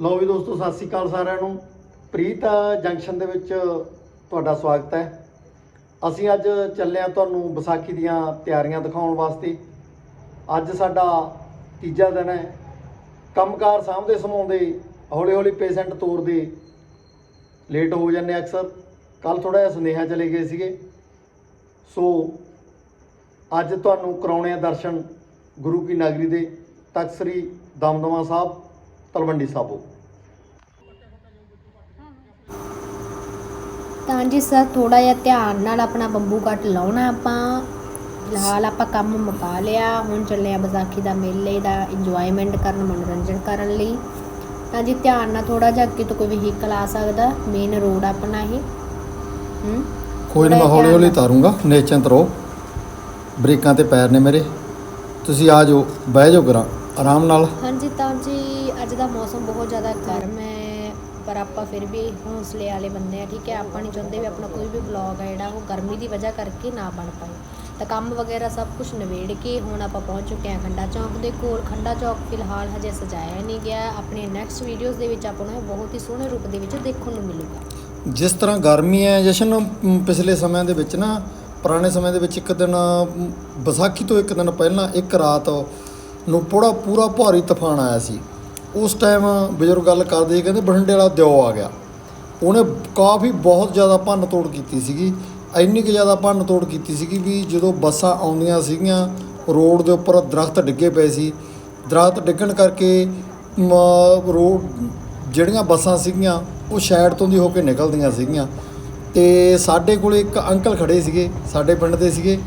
ਲਓ ਵੀ ਦੋਸਤੋ, ਸਤਿ ਸ੍ਰੀ ਅਕਾਲ ਸਾਰਿਆਂ ਨੂੰ। ਪ੍ਰੀਤ, ਜੰਕਸ਼ਨ ਦੇ ਵਿੱਚ ਤੁਹਾਡਾ ਸਵਾਗਤ ਹੈ। ਅਸੀਂ ਅੱਜ ਚੱਲੇ ਹਾਂ ਤੁਹਾਨੂੰ ਵਿਸਾਖੀ ਦੀਆਂ ਤਿਆਰੀਆਂ ਦਿਖਾਉਣ ਵਾਸਤੇ। ਅੱਜ ਸਾਡਾ ਤੀਜਾ ਦਿਨ ਹੈ। ਕੰਮਕਾਰ ਸਾਂਭਦੇ ਸਮਾਉਂਦੇ ਹੌਲੀ ਹੌਲੀ ਪੇਸ਼ੈਂਟ ਤੋਰਦੇ ਲੇਟ ਹੋ ਜਾਂਦੇ ਅਕਸਰ। ਕੱਲ ਥੋੜਾ ਜਿਹਾ ਸੁਨੇਹਾ ਚਲੇ ਗਏ ਸੀਗੇ। ਸੋ, ਅੱਜ ਤੁਹਾਨੂੰ ਕਰਾਉਣੇ ਆ ਦਰਸ਼ਨ ਗੁਰੂ ਕੀ ਨਗਰੀ ਦੇ ਤਖਤ ਸ੍ਰੀ ਦਮਦਮਾ ਸਾਹਿਬ। ਤਲਵੰਡੀ ਸਾਬੋ ਤਾਂ ਜੀ ਸਰ ਥੋੜਾ ਜਿਹਾ ਧਿਆਨ ਨਾਲ ਆਪਣਾ ਬੰਬੂ ਕੱਟ ਲਾਉਣਾ ਆਪਾਂ। ਫਿਲਹਾਲ ਆਪਾਂ ਕੰਮ ਮੁਕਾ ਲਿਆ। ਹੁਣ ਚੱਲੇ ਆ ਵਿਸਾਖੀ ਦਾ ਮੇਲੇ ਦਾ ਇੰਜੋਇਮੈਂਟ ਕਰਨ ਮਨੋਰੰਜਨ ਕਰਨ ਲਈ। ਤਾਂ ਜੀ ਧਿਆਨ ਨਾਲ ਥੋੜਾ ਜਿਹਾ ਅੱਗੇ ਤੋਂ ਕੋਈ ਵਹੀਕਲ ਆ ਸਕਦਾ। ਮੇਨ ਰੋਡ ਆਪਣਾ ਇਹ। ਹੂੰ? ਕੋਈ ਨਾ ਮੈਂ ਹੌਲੀ ਹੌਲੀ ਤਾਰੂੰਗਾ। ਨਿਸ਼ਚਿੰਤ ਰਹੋ। ਬ੍ਰੇਕਾਂ ਤੇ ਪੈਰ ਨੇ ਮੇਰੇ। ਤੁਸੀਂ ਆ ਜਾਓ ਬਹਿ ਜਾਓ ਕਰਾਂ ਆਰਾਮ ਨਾਲ। ਹਾਂਜੀ ਤਾਂ ਜੀ ਅੱਜ ਦਾ ਮੌਸਮ ਬਹੁਤ ਜ਼ਿਆਦਾ ਗਰਮ ਹੈ, ਪਰ ਆਪਾਂ ਫਿਰ ਵੀ ਹੌਸਲੇ ਵਾਲੇ ਬੰਦੇ ਆ ਠੀਕ ਹੈ? ਆਪਾਂ ਨਹੀਂ ਚਾਹੁੰਦੇ ਵੀ ਆਪਣਾ ਕੋਈ ਵੀ ਬਲੌਗ ਹੈ ਜਿਹੜਾ, ਉਹ ਗਰਮੀ ਦੀ ਵਜ੍ਹਾ ਕਰਕੇ ਨਾ ਬਣ ਪਾਏ। ਤਾਂ ਕੰਮ ਵਗੈਰਾ ਸਭ ਕੁਝ ਨਿਬੇੜ ਕੇ ਹੁਣ ਆਪਾਂ ਪਹੁੰਚ ਚੁੱਕੇ ਹਾਂ ਖੰਡਾ ਚੌਕ ਦੇ ਕੋਲ। ਖੰਡਾ ਚੌਕ ਫਿਲਹਾਲ ਹਜੇ ਸਜਾਇਆ ਨਹੀਂ ਗਿਆ। ਆਪਣੇ ਨੈਕਸਟ ਵੀਡੀਓਜ਼ ਦੇ ਵਿੱਚ ਆਪਾਂ ਨੂੰ ਬਹੁਤ ਹੀ ਸੋਹਣੇ ਰੂਪ ਦੇ ਵਿੱਚ ਦੇਖਣ ਨੂੰ ਮਿਲੂਗਾ। ਜਿਸ ਤਰ੍ਹਾਂ ਗਰਮੀ ਹੈ, ਜਸ਼ਨ ਪਿਛਲੇ ਸਮਿਆਂ ਦੇ ਵਿੱਚ ਨਾ, ਪੁਰਾਣੇ ਸਮੇਂ ਦੇ ਵਿੱਚ ਇੱਕ ਦਿਨ ਵਿਸਾਖੀ ਤੋਂ ਇੱਕ ਦਿਨ ਪਹਿਲਾਂ ਇੱਕ ਰਾਤ ਨੂੰ ਪੂਰਾ ਪੂਰਾ ਭਾਰੀ ਤੂਫਾਨ ਆਇਆ ਸੀ। ਉਸ ਟਾਈਮ ਬਜ਼ੁਰਗ ਗੱਲ ਕਰਦੇ ਕਹਿੰਦੇ ਬਠਿੰਡੇ ਵਾਲਾ ਦਿਓ ਆ ਗਿਆ। ਉਹਨੇ ਕਾਫੀ ਬਹੁਤ ਜ਼ਿਆਦਾ ਭੰਨ ਤੋੜ ਕੀਤੀ ਸੀਗੀ। ਇੰਨੀ ਕੁ ਜ਼ਿਆਦਾ ਭੰਨ ਤੋੜ ਕੀਤੀ ਸੀਗੀ ਵੀ ਜਦੋਂ ਬੱਸਾਂ ਆਉਂਦੀਆਂ ਸੀਗੀਆਂ ਰੋਡ ਦੇ ਉੱਪਰ ਦਰਖਤ ਡਿੱਗੇ ਪਏ ਸੀ। ਦਰਖਤ ਡਿੱਗਣ ਕਰਕੇ ਮ, ਰੋਡ ਜਿਹੜੀਆਂ ਬੱਸਾਂ ਸੀਗੀਆਂ ਉਹ ਸਾਈਡ ਤੋਂ ਦੀ ਹੋ ਕੇ ਨਿਕਲਦੀਆਂ ਸੀਗੀਆਂ। ਤੇ ਸਾਡੇ ਕੋਲ ਇੱਕ ਅੰਕਲ ਖੜੇ ਸੀਗੇ ਸਾਡੇ ਪਿੰਡ ਦੇ ਸੀਗੇ।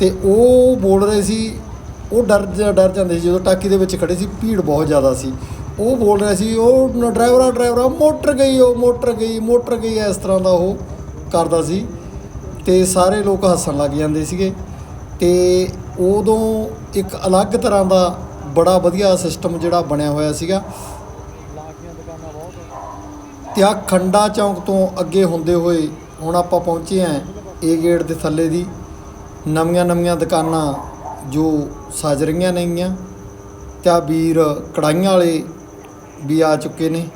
ਤੇ ਉਹ ਬੋਲ ਰਹੇ ਸੀ ਉਹ ਡਰ ਜ- ਡਰ ਜਾਂਦੇ ਸੀ ਜਦੋਂ ਟਾਕੀ ਦੇ ਵਿੱਚ ਖੜੇ ਸੀ, ਭੀੜ ਬਹੁਤ ਜ਼ਿਆਦਾ ਸੀ। ਉਹ ਬੋਲ ਰਿਹਾ ਸੀ, ਉਹ ਡਰਾਈਵਰਾ ਡਰਾਈਵਰਾ, ਮੋਟਰ ਗਈ, ਉਹ ਮੋਟਰ ਗਈ ਮੋਟਰ ਗਈ, ਇਸ ਤਰ੍ਹਾਂ ਦਾ ਉਹ ਕਰਦਾ ਸੀ। ਤੇ ਸਾਰੇ ਲੋਕ ਹੱਸਣ ਲੱਗ ਜਾਂਦੇ ਸੀਗੇ। ਤੇ ਉਦੋਂ ਇੱਕ ਅਲੱਗ ਤਰ੍ਹਾਂ ਦਾ ਬੜਾ ਵਧੀਆ ਸਿਸਟਮ ਜਿਹੜਾ ਬਣਿਆ ਹੋਇਆ ਸੀਗਾ। ਤੇ ਆ ਖੰਡਾ ਚੌਂਕ ਤੋਂ ਅੱਗੇ ਹੁੰਦੇ ਹੋਏ ਹੁਣ ਆਪਾਂ ਪਹੁੰਚੇ ਆਂ ਏ ਗੇਟ ਦੇ ਥੱਲੇ ਦੀ। ਨਵੀਆਂ ਨਵੀਆਂ ਦੁਕਾਨਾਂ ਜੋ ਸਜ ਰਹੀਆਂ ਨੇਗੀਆਂ ਤੇ ਆ ਵੀਰ ਕੜਾਈਆਂ ਵਾਲੇ ਵੀ ਆ ਚੁੱਕੇ ਨੇ।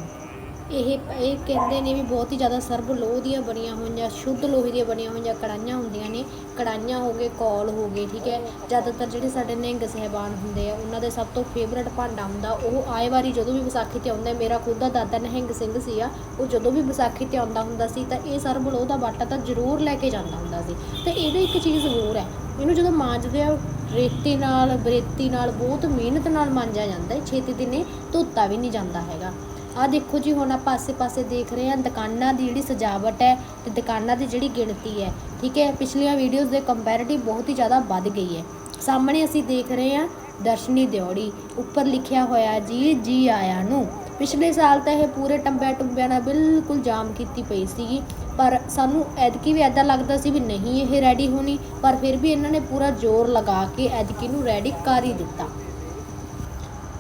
ਇਹ ਇਹ ਕਹਿੰਦੇ ਨੇ ਵੀ ਬਹੁਤ ਹੀ ਜ਼ਿਆਦਾ ਸਰਬ ਲੋਹ ਦੀਆਂ ਬਣੀਆਂ ਹੋਈਆਂ, ਸ਼ੁੱਧ ਲੋਹੇ ਦੀਆਂ ਬਣੀਆਂ ਹੋਈਆਂ ਕੜਾਈਆਂ ਹੁੰਦੀਆਂ ਨੇ। ਕੜਾਈਆਂ ਹੋ ਗਏ, ਕੌਲ ਹੋ ਗਏ, ਠੀਕ ਹੈ। ਜ਼ਿਆਦਾਤਰ ਜਿਹੜੇ ਸਾਡੇ ਨਿਹੰਗ ਸਹਿਬਾਨ ਹੁੰਦੇ ਆ, ਉਹਨਾਂ ਦੇ ਸਭ ਤੋਂ ਫੇਵਰਟ ਭਾਂਡਾ ਹੁੰਦਾ, ਉਹ ਆਏ ਵਾਰੀ ਜਦੋਂ ਵੀ ਵਿਸਾਖੀ ਤੇ ਆਉਂਦਾ, ਮੇਰਾ ਖੁਦ ਦਾ ਦਾਦਾ ਨਿਹੰਗ ਸਿੰਘ ਸੀ ਆ, ਉਹ ਜਦੋਂ ਵੀ ਵਿਸਾਖੀ ਤੇ ਆਉਂਦਾ ਹੁੰਦਾ ਸੀ, ਤਾਂ ਇਹ ਸਰਬ ਲੋਹ ਦਾ ਬਾਟਾ ਤਾਂ ਜ਼ਰੂਰ ਲੈ ਕੇ ਜਾਂਦਾ ਹੁੰਦਾ ਸੀ। ਤੇ ਇਹਦੇ ਇੱਕ ਚੀਜ਼ ਹੋਰ ਹੈ, ਇਹਨੂੰ ਜਦੋਂ ਮਾਂਜਦੇ ਆ ਰੇਤੀ ਨਾਲ, ਬਰੇਤੀ ਨਾਲ ਬਹੁਤ ਮਿਹਨਤ ਨਾਲ ਮਾਂਜਿਆ ਜਾਂਦਾ ਹੈ। ਛੇਤੀ ਦਿਨੇ ਧੋਤਾ ਵੀ ਨਹੀਂ ਜਾਂਦਾ ਹੈਗਾ। ਆ ਦੇਖੋ ਜੀ, ਹੁਣ ਆਪਾਂ ਆਸੇ-ਪਾਸੇ ਦੇਖ ਰਹੇ ਹਾਂ ਦੁਕਾਨਾਂ ਦੀ ਜਿਹੜੀ ਸਜਾਵਟ ਹੈ ਤੇ ਦੁਕਾਨਾਂ ਦੀ ਜਿਹੜੀ ਗਿਣਤੀ ਹੈ, ਠੀਕ ਹੈ? ਪਿਛਲੀਆਂ ਵੀਡੀਓਜ਼ ਦੇ ਕੰਪੈਰੀਟਿਵ ਬਹੁਤ ਹੀ ਜ਼ਿਆਦਾ ਵੱਧ ਗਈ ਹੈ। ਸਾਹਮਣੇ ਅਸੀਂ ਦੇਖ ਰਹੇ ਹਾਂ ਦਰਸ਼ਨੀ ਦਿਉੜੀ ਉੱਪਰ ਲਿਖਿਆ ਹੋਇਆ ਜੀ ਜੀ ਆਇਆਂ ਨੂੰ। ਪਿਛਲੇ ਸਾਲ ਤਾਂ ਇਹ ਪੂਰੇ ਟੰਬਿਆਂ ਟੁੰਬਿਆਂ ਨਾਲ ਬਿਲਕੁਲ ਜਾਮ ਕੀਤੀ ਪਈ ਸੀਗੀ। ਪਰ ਸਾਨੂੰ ਐਤਕੀ ਵੀ ਐਦਾਂ ਲੱਗਦਾ ਸੀ ਵੀ ਨਹੀਂ ਇਹ ਰੈਡੀ ਹੋਣੀ, ਪਰ ਫਿਰ ਵੀ ਇਹਨਾਂ ਨੇ ਪੂਰਾ ਜ਼ੋਰ ਲਗਾ ਕੇ ਐਤਕੀ ਨੂੰ ਰੈਡੀ ਕਰ ਹੀ ਦਿੱਤਾ।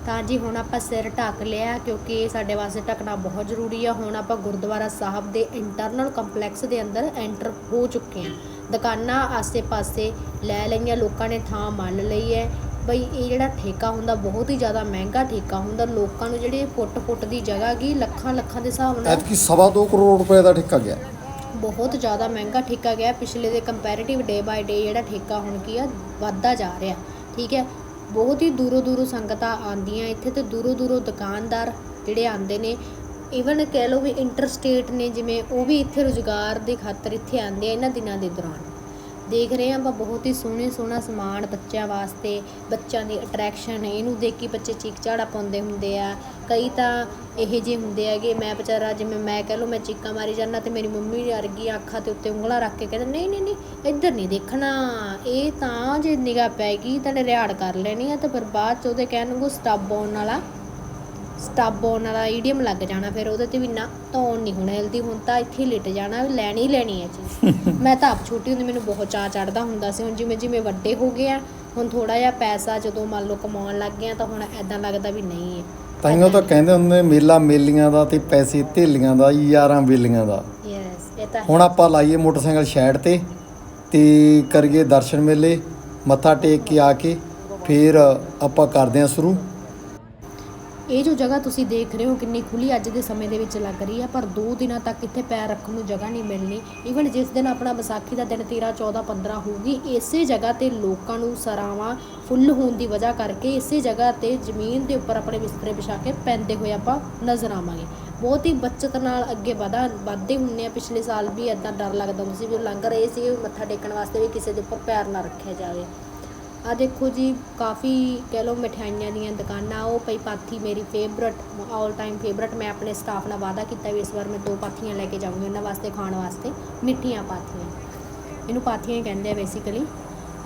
ਤਾਂ ਜੀ ਹੁਣ ਆਪਾਂ ਸਿਰ ਢੱਕ ਲਿਆ, ਕਿਉਂਕਿ ਸਾਡੇ ਵਾਸਤੇ ਢੱਕਣਾ ਬਹੁਤ ਜ਼ਰੂਰੀ ਆ। ਹੁਣ ਆਪਾਂ ਗੁਰਦੁਆਰਾ ਸਾਹਿਬ ਦੇ ਇੰਟਰਨਲ ਕੰਪਲੈਕਸ ਦੇ ਅੰਦਰ ਐਂਟਰ ਹੋ ਚੁੱਕੇ ਹਾਂ ਦੁਕਾਨਾਂ ਆਸੇ-ਪਾਸੇ ਲੈ ਲਈਆਂ, ਲੋਕਾਂ ਨੇ ਥਾਂ ਮੰਨ ਲਈ ਹੈ। ਬਈ ਇਹ ਜਿਹੜਾ ਠੇਕਾ ਹੁੰਦਾ, ਬਹੁਤ ਹੀ ਜ਼ਿਆਦਾ ਮਹਿੰਗਾ ਠੇਕਾ ਹੁੰਦਾ। ਲੋਕਾਂ ਨੂੰ ਜਿਹੜੇ ਫੁੱਟ-ਫੁੱਟ ਦੀ ਜਗ੍ਹਾ ਗਈ ਲੱਖਾਂ ਲੱਖਾਂ ਦੇ ਹਿਸਾਬ ਨਾਲ ਐਤਕੀ ਸਵਾ ਦੋ ਕਰੋੜ ਰੁਪਏ ਦਾ ਠੇਕਾ ਗਿਆ। ਬਹੁਤ ਜ਼ਿਆਦਾ ਮਹਿੰਗਾ ਠੇਕਾ ਗਿਆ। ਪਿਛਲੇ ਦੇ ਕੰਪੈਰੀਟਿਵ ਡੇ ਬਾਈ ਡੇ ਜਿਹੜਾ ਠੇਕਾ ਹੁਣ ਕੀ ਆ, ਵੱਧਦਾ ਜਾ ਰਿਹਾ। ਠੀਕ ਹੈ? ਬਹੁਤ ਹੀ ਦੂਰੋਂ ਦੂਰੋਂ ਸੰਗਤਾਂ ਆਉਂਦੀਆਂ ਇੱਥੇ ਤੇ ਦੂਰੋਂ ਦੂਰੋਂ ਦੁਕਾਨਦਾਰ ਜਿਹੜੇ ਆਉਂਦੇ ਨੇ। ਇਵਨ ਕਹਿ ਲਓ ਵੀ ਇੰਟਰਸਟੇਟ ਨੇ ਜਿਵੇਂ ਉਹ ਵੀ ਇੱਥੇ ਰੁਜ਼ਗਾਰ ਦੇ ਖਾਤਰ ਇੱਥੇ ਆਉਂਦੇ ਆ ਇਹਨਾਂ ਦਿਨਾਂ ਦੇ ਦੌਰਾਨ। ਦੇਖ ਰਹੇ ਹਾਂ ਆਪਾਂ ਬਹੁਤ ਹੀ ਸੋਹਣੇ ਸੋਹਣਾ ਸਮਾਨ ਬੱਚਿਆਂ ਵਾਸਤੇ, ਬੱਚਿਆਂ ਦੀ ਅਟਰੈਕਸ਼ਨ ਇਹਨੂੰ ਦੇਖ ਕੇ ਬੱਚੇ ਚੀਕ ਝਾੜਾ ਪਾਉਂਦੇ ਹੁੰਦੇ ਆ। ਕਈ ਤਾਂ ਇਹ ਜਿਹੇ ਹੁੰਦੇ ਹੈਗੇ, ਮੈਂ ਵਿਚਾਰਾ ਜਿਵੇਂ ਮੈਂ ਕਹਿ ਲਓ ਮੈਂ ਚੀਕਾਂ ਮਾਰੀ ਜਾਂਦਾ ਤੇ ਮੇਰੀ ਮੰਮੀ ਵਰਗੀ ਅੱਖਾਂ ਤੇ ਉੱਤੇ ਉਂਗਲਾਂ ਰੱਖ ਕੇ ਕਹਿੰਦੇ, ਨਹੀਂ ਨਹੀਂ ਨਹੀਂ, ਇੱਧਰ ਨਹੀਂ ਦੇਖਣਾ, ਇਹ ਤਾਂ ਜੇ ਨਿਗਾਹ ਪੈ ਗਈ ਤਾਂ ਰਿਹਾੜ ਕਰ ਲੈਣੀ ਆ ਤੇ ਫਿਰ ਬਾਅਦ ਚ ਉਹਦੇ ਕਹਿਣ ਨੂੰ ਸਟੱਬ ਆਉਣ ਵਾਲਾ। ਸਟੱਬ ਵਾਲਾ ਈਡੀਅਮ ਲੱਗ ਜਾਣਾ ਫਿਰ ਉਹਦੇ ਤੇ ਵੀ ਨਾ ਧੌਣ ਨਹੀਂ ਹੋਣਾ ਹਿਲਦੀ ਹੁਣ ਤਾਂ ਇੱਥੇ ਲਿਟ ਜਾਣਾ ਵੀ ਲੈਣੀ ਹੀ ਲੈਣੀ ਹੈ ਚੀਜ਼। ਮੈਂ ਤਾਂ ਆਪ ਛੋਟੀ ਹੁੰਦੀ ਮੈਨੂੰ ਬਹੁਤ ਚਾਅ ਚੜਦਾ ਹੁੰਦਾ ਸੀ ਹੁਣ ਜਿਵੇਂ ਜਿਵੇਂ ਵੱਡੇ ਹੋ ਗਏ ਆ ਹੁਣ ਥੋੜਾ ਜਿਹਾ ਪੈਸਾ ਜਦੋਂ ਮੰਨ ਲਓ ਕਮਾਉਣ ਲੱਗ ਗਏ ਆ ਤਾਂ ਹੁਣ ਐਦਾਂ ਲੱਗਦਾ ਵੀ ਨਹੀਂ ਹੈ। ਤਾਈਓ ਤਾਂ ਕਹਿੰਦੇ ਹੁੰਦੇ ਮੇਲਾ ਮੇਲੀਆਂ ਦਾ ਤੇ ਪੈਸੇ ਧੇਲੀਆਂ ਦਾ ਯਾਰਾਂ ਬੇਲੀਆਂ ਦਾ। ਯੈਸ ਇਹ ਤਾਂ ਹੁਣ ਆਪਾਂ ਲਾਈਏ ਮੋਟਰਸਾਈਕਲ ਸਾਈਡ ਤੇ ਤੇ ਕਰੀਏ ਦਰਸ਼ਨ ਮੇਲੇ ਮੱਥਾ ਟੇਕ ਕੇ ਆ ਕੇ ਫਿਰ ਆਪਾਂ ਕਰਦੇ ਹਾਂ ਸ਼ੁਰੂ। ਇਹ ਜੋ ਜਗ੍ਹਾ ਤੁਸੀਂ ਦੇਖ ਰਹੇ ਹੋ ਕਿੰਨੀ ਖੁੱਲੀ ਅੱਜ ਦੇ ਸਮੇਂ ਦੇ ਵਿੱਚ ਲੱਗ ਰਹੀ ਹੈ ਪਰ 2 ਦਿਨਾਂ ਤੱਕ ਇੱਥੇ ਪੈਰ ਰੱਖਣ ਨੂੰ ਜਗ੍ਹਾ ਨਹੀਂ ਮਿਲਣੀ। ਈਵਨ ਜਿਸ ਦਿਨ ਆਪਣਾ ਵਿਸਾਖੀ ਦਾ ਦਿਨ 13 14 15 ਹੋਊਗੀ, ਇਸੇ ਜਗ੍ਹਾ ਤੇ ਲੋਕਾਂ ਨੂੰ ਸਰਾਵਾਂ ਫੁੱਲ ਹੋਣ ਦੀ ਵਜ੍ਹਾ ਕਰਕੇ ਇਸੇ ਜਗ੍ਹਾ ਤੇ ਜ਼ਮੀਨ ਦੇ ਉੱਪਰ ਆਪਣੇ ਬਿਸਤਰੇ ਵਿਛਾ ਕੇ ਪੈਂਦੇ ਹੋਏ ਆਪਾਂ ਨਜ਼ਰ ਆਵਾਂਗੇ। ਬਹੁਤ ਹੀ ਬੱਚਤ ਨਾਲ ਅੱਗੇ ਵਧਾ, ਵੱਧਦੇ ਹੁੰਨੇ ਆ, ਪਿਛਲੇ ਸਾਲ ਵੀ ਇਦਾਂ ਡਰ ਲੱਗਦਾ ਹੁੰਦਾ ਸੀ ਵੀ ਲੰਘ ਰਹੇ ਸੀ ਮੱਥਾ ਟੇਕਣ ਵਾਸਤੇ ਵੀ ਕਿਸੇ ਦੇ ਉੱਪਰ ਪੈਰ ਨਾ ਰੱਖਿਆ ਜਾਵੇ। ਆ ਦੇਖੋ ਜੀ, ਕਾਫੀ ਕਹਿ ਲਓ ਮਠਿਆਈਆਂ ਦੀਆਂ ਦੁਕਾਨਾਂ, ਉਹ ਪਈ ਪਾਥੀ ਮੇਰੀ ਫੇਵਰਟ ਆਲ ਟਾਈਮ ਫੇਵਰਟ ਮੈਂ ਆਪਣੇ ਸਟਾਫ ਨਾਲ ਵਾਅਦਾ ਕੀਤਾ ਵੀ ਇਸ ਵਾਰ ਮੈਂ ਦੋ ਪਾਥੀਆਂ ਲੈ ਕੇ ਜਾਊਂਗੀ ਉਹਨਾਂ ਵਾਸਤੇ ਖਾਣ ਵਾਸਤੇ, ਮਿੱਠੀਆਂ ਪਾਥੀਆਂ। ਇਹਨੂੰ ਪਾਥੀਆਂ ਹੀ ਕਹਿੰਦੇ ਆ ਬੇਸਿਕਲੀ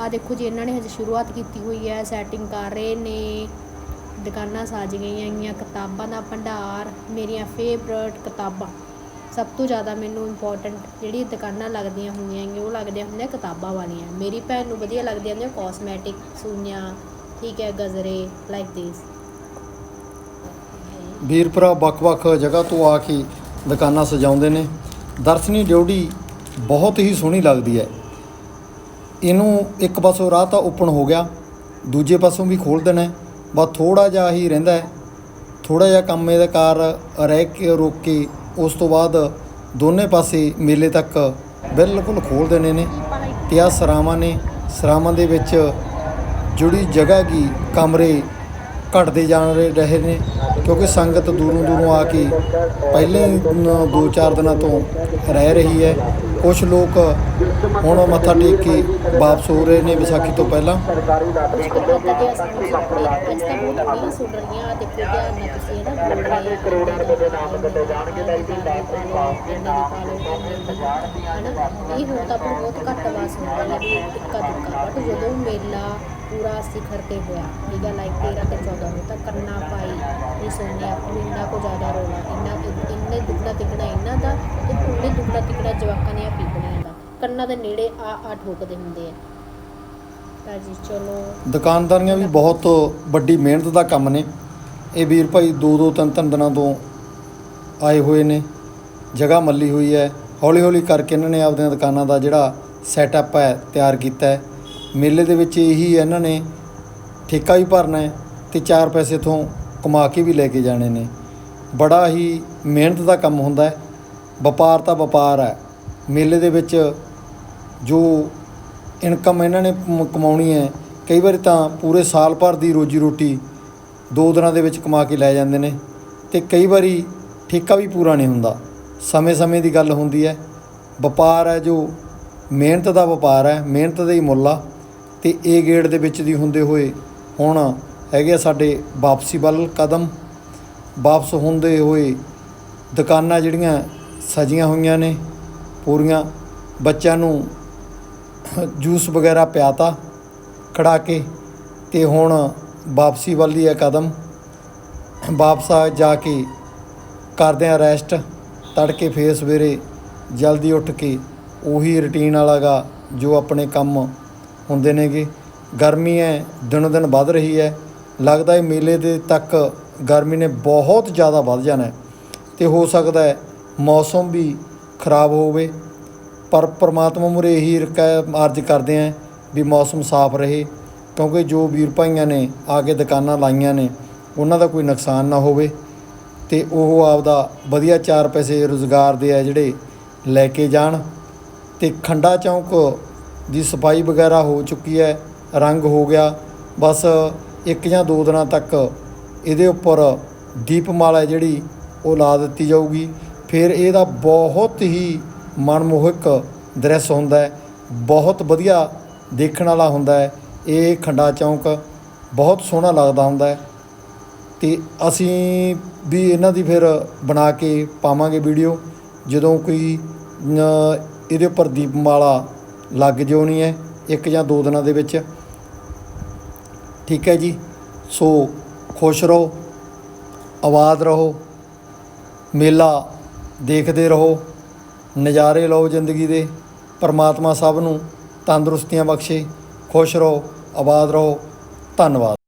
ਆ ਦੇਖੋ ਜੀ, ਇਹਨਾਂ ਨੇ ਹਜੇ ਸ਼ੁਰੂਆਤ ਕੀਤੀ ਹੋਈ ਹੈ ਸੈਟਿੰਗ ਕਰ ਰਹੇ ਨੇ, ਦੁਕਾਨਾਂ ਸਜ ਗਈਆਂ ਗਈਆਂ ਕਿਤਾਬਾਂ ਦਾ ਭੰਡਾਰ, ਮੇਰੀਆਂ ਫੇਵਰਟ ਕਿਤਾਬਾਂ। ਸਭ ਤੋਂ ਜ਼ਿਆਦਾ ਮੈਨੂੰ ਇੰਪੋਰਟੈਂਟ ਜਿਹੜੀ ਦੁਕਾਨਾਂ ਲੱਗਦੀਆਂ ਹੁੰਦੀਆਂ ਹੈਗੀਆਂ, ਉਹ ਲੱਗਦੀਆਂ ਹੁੰਦੀਆਂ ਕਿਤਾਬਾਂ ਵਾਲੀਆਂ। ਮੇਰੀ ਭੈਣ ਨੂੰ ਵਧੀਆ ਲੱਗਦੀਆਂ ਹੁੰਦੀਆਂ ਕਾਸਮੈਟਿਕ ਸੂਈਆਂ, ਠੀਕ ਹੈ, ਗਜ਼ਰੇ ਲਾਈਕ ਦਿਸ ਵੀਰ ਵੱਖ-ਵੱਖ ਜਗ੍ਹਾ ਤੋਂ ਆ ਕੇ ਦੁਕਾਨਾਂ ਸਜਾਉਂਦੇ ਨੇ। ਦਰਸ਼ਨੀ ਡਿਊਟੀ ਬਹੁਤ ਹੀ ਸੋਹਣੀ ਲੱਗਦੀ ਹੈ। ਇਹਨੂੰ ਇੱਕ ਪਾਸੋਂ ਰਾਹ ਤਾਂ ਓਪਨ ਹੋ ਗਿਆ, ਦੂਜੇ ਪਾਸੋਂ ਵੀ ਖੋਲ ਦੇਣਾ ਬਸ ਥੋੜਾ ਜਿਹਾ ਹੀ ਰਹਿੰਦਾ ਹੈ। ਥੋੜਾ ਜਿਹਾ ਕੰਮ ਇਹਦਾ ਕਾਰ ਰਹਿ ਕੇ, ਰੋਕ ਕੇ ਉਸ ਤੋਂ ਬਾਅਦ ਦੋਨੇ ਪਾਸੇ ਮੇਲੇ ਤੱਕ ਬਿਲਕੁਲ ਖੋਲ ਦੇਣੇ ਨੇ ਤੇ ਆ ਸਰਾਵਾਂ ਨੇ, ਸਰਾਵਾਂ ਦੇ ਵਿੱਚ ਜੁੜੀ ਜਗ੍ਹਾ ਕੀ ਕਮਰੇ ਘਟਦੇ ਜਾਣ ਰਹੇ ਰਹੇ ਨੇ, ਕਿਉਂਕਿ ਸੰਗਤ ਦੂਰੋਂ ਦੂਰੋਂ ਆ ਕੇ ਪਹਿਲੇ 2-4 ਦਿਨਾਂ ਤੋਂ ਰਹਿ ਰਹੀ ਹੈ। ਕੁਝ ਲੋਕ ਹੁਣ ਮੱਥਾ ਟੇਕ ਕੇ ਵਾਪਸ ਹੋ ਰਹੇ ਨੇ ਵਿਸਾਖੀ ਤੋਂ ਪਹਿਲਾਂ। ਇਹ ਹੁਣ ਤਾਂ ਬਹੁਤ ਘੱਟ ਆਵਾਜ਼ ਸੁਣ ਹੈ ਵੀ ਇੱਕਾ ਬਟ ਜਦੋਂ ਮੇਲਾ ਪੂਰਾ ਸਿਖਰ ਤੇ ਹੋਇਆ। ਠੀਕ ਹੈ ਲਾਈਕ 13 ਤੇ 14 ਨੂੰ ਤਾਂ ਕਰਨਾ ਪਾਈ ਇਹ ਇੰਨਾ ਕੋ ਜ਼ਿਆਦਾ ਰੋਣਾ ਇੰਨਾ ਇੰਨੇ ਦੁੱਗਣਾ ਤਿੱਗਣਾ ਇਹਨਾਂ ਦਾ ਤੇ ਪੂਰੇ ਦੁੱਗਣਾ ਤਿੱਗਣਾ ਜਵਾਕਾਂ ਦੀਆਂ ਪੀਪਣੀਆਂ ਦਾ। ਕੰਨਾਂ ਦੇ ਨੇੜੇ ਆ ਆ ਠੋਕਦੇ ਹੁੰਦੇ ਆ। ਤਾਂ ਜੀ ਚਲੋ। ਦੁਕਾਨਦਾਰੀਆਂ ਵੀ ਬਹੁਤ ਵੱਡੀ ਮਿਹਨਤ ਦਾ ਕੰਮ ਨੇ। ਇਹ ਵੀਰ ਭਾਈ ਦੋ ਦੋ, ਤਿੰਨ ਤਿੰਨ ਦਿਨਾਂ ਤੋਂ ਆਏ ਹੋਏ ਨੇ। ਜਗ੍ਹਾ ਮੱਲੀ ਹੋਈ ਹੈ। ਹੌਲੀ ਹੌਲੀ ਕਰਕੇ ਇਹਨਾਂ ਨੇ ਆਪਦੀਆਂ ਦੁਕਾਨਾਂ ਦਾ ਜਿਹੜਾ ਸੈਟਅਪ ਹੈ, ਤਿਆਰ ਕੀਤਾ ਹੈ। ਮੇਲੇ ਦੇ ਵਿੱਚ ਇਹੀ ਇਹਨਾਂ ਨੇ ਠੇਕਾ ਵੀ ਭਰਨਾ ਹੈ ਤੇ ਚਾਰ ਪੈਸੇ ਤੋਂ ਕਮਾ ਕੇ ਵੀ ਲੈ ਕੇ ਜਾਣੇ ਨੇ। ਬੜਾ ਹੀ ਮਿਹਨਤ ਦਾ ਕੰਮ ਹੁੰਦਾ ਹੈ, ਵਪਾਰ ਤਾਂ ਵਪਾਰ ਹੈ। ਮੇਲੇ ਦੇ ਵਿੱਚ ਜੋ ਇਨਕਮ ਇਹਨਾਂ ਨੇ ਕਮਾਉਣੀ ਹੈ, ਕਈ ਵਾਰੀ ਤਾਂ ਪੂਰੇ ਸਾਲ ਭਰ ਦੀ ਰੋਜੀ ਰੋਟੀ ਦੋ ਦਿਨਾਂ ਦੇ ਵਿੱਚ ਕਮਾ ਕੇ ਲੈ ਜਾਂਦੇ ਨੇ ਤੇ ਕਈ ਵਾਰੀ ਠੇਕਾ ਵੀ ਪੂਰਾ ਨਹੀਂ ਹੁੰਦਾ। ਸਮੇਂ-ਸਮੇਂ ਦੀ ਗੱਲ ਹੁੰਦੀ ਹੈ, ਵਪਾਰ ਹੈ ਜੋ ਮਿਹਨਤ ਦਾ ਵਪਾਰ ਹੈ, ਮਿਹਨਤ ਦਾ ਹੀ ਮੁੱਲ ਆ। ਤੇ ਇਹ ਗੇੜ ਦੇ ਵਿੱਚ ਦੀ ਹੁੰਦੇ ਹੋਏ ਹੁਣ ਹੈਗੇ ਆ ਸਾਡੇ ਵਾਪਸੀ ਵੱਲ ਕਦਮ। ਵਾਪਸ ਹੁੰਦੇ ਹੋਏ ਦੁਕਾਨਾਂ ਜਿਹੜੀਆਂ ਸਜੀਆਂ ਹੋਈਆਂ ਨੇ, ਪੂਰੀਆਂ ਬੱਚਿਆਂ ਨੂੰ ਜੂਸ ਵਗੈਰਾ ਪਿਆਤਾ ਖੜਾ ਕੇ ਤੇ ਹੁਣ ਵਾਪਸੀ ਵੱਲ ਹੀ ਆ ਕਦਮ। ਵਾਪਸ ਆ ਜਾ ਕੇ ਕਰਦੇ ਆ ਰੈਸਟ, ਤੜਕੇ ਫੇਰ ਸਵੇਰੇ ਜਲਦੀ ਉੱਠ ਕੇ ਉਹੀ ਰੁਟੀਨ ਵਾਲਾਗਾ ਜੋ ਆਪਣੇ ਕੰਮ ਹੁੰਦੇ ਨੇਗੇ ਗਰਮੀ ਹੈ ਦਿਨੋ ਦਿਨ ਵੱਧ ਰਹੀ ਹੈ ਲੱਗਦਾ ਹੈ ਮੇਲੇ ਦੇ ਤੱਕ ਗਰਮੀ ਨੇ ਬਹੁਤ ਜ਼ਿਆਦਾ ਵੱਧ ਜਾਣਾ ਹੈ ਤੇ ਹੋ ਸਕਦਾ ਹੈ ਮੌਸਮ ਵੀ ਖਰਾਬ ਹੋਵੇ। ਪਰ ਪ੍ਰਮਾਤਮਾ ਮੁਰੇ ਇਹੀ ਰਕਾ, ਅਰਜ਼ ਕਰਦੇ ਆਂ ਵੀ ਮੌਸਮ ਸਾਫ਼ ਰਹੇ। ਕਿਉਂਕਿ ਜੋ ਵੀਰ ਭਾਈਆਂ ਨੇ ਆ ਕੇ ਦੁਕਾਨਾਂ ਲਾਈਆਂ ਨੇ, ਉਹਨਾਂ ਦਾ ਕੋਈ ਨੁਕਸਾਨ ਨਾ ਹੋਵੇ। ਤੇ ਉਹ ਆਪਦਾ ਵਧੀਆ ਚਾਰ ਪੈਸੇ ਰੋਜ਼ਗਾਰ ਦੇ ਆ ਜਿਹੜੇ ਲੈ ਕੇ ਜਾਣ। ਤੇ ਖੰਡਾ ਚੌਂਕ ਦੀ ਸਫ਼ਾਈ ਵਗੈਰਾ ਹੋ ਚੁੱਕੀ ਹੈ, ਰੰਗ ਹੋ ਗਿਆ। ਬਸ ਇੱਕ ਜਾਂ ਦੋ ਦਿਨਾਂ ਤੱਕ ਇਹਦੇ ਉੱਪਰ ਦੀਪਮਾਲਾ ਜਿਹੜੀ ਉਹ ਲਾ ਦਿੱਤੀ ਜਾਊਗੀ। ਫਿਰ ਇਹਦਾ ਬਹੁਤ ਹੀ ਮਨਮੋਹਕ ਦ੍ਰਿਸ਼ ਹੁੰਦਾ ਹੈ। ਬਹੁਤ ਵਧੀਆ ਦੇਖਣ ਵਾਲਾ ਹੁੰਦਾ ਹੈ। ਇਹ ਖੰਡਾ ਚੌਂਕ ਬਹੁਤ ਸੋਹਣਾ ਲੱਗਦਾ ਹੁੰਦਾ ਹੈ। ਤੇ ਅਸੀਂ ਵੀ ਇਹਨਾਂ ਦੀ ਫਿਰ ਬਣਾ ਕੇ ਪਾਵਾਂਗੇ ਵੀਡੀਓ। ਜਦੋਂ ਕੋਈ ਇਹਦੇ ਉੱਪਰ ਦੀਪਮਾਲਾ ਲੱਗ ਜਾਣੀ ਹੈ, ਇੱਕ ਜਾਂ ਦੋ ਦਿਨਾਂ ਦੇ ਵਿੱਚ। ਠੀਕ ਹੈ ਜੀ? ਸੋ ਖੁਸ਼ ਰਹੋ, ਆਬਾਦ ਰਹੋ, ਮੇਲਾ ਦੇਖਦੇ ਰਹੋ, ਨਜ਼ਾਰੇ ਲਓ ਜ਼ਿੰਦਗੀ ਦੇ, ਪਰਮਾਤਮਾ ਸਭ ਨੂੰ ਤੰਦਰੁਸਤੀਆਂ ਬਖਸ਼ੇ, ਖੁਸ਼ ਰਹੋ, ਆਬਾਦ ਰਹੋ, ਧੰਨਵਾਦ।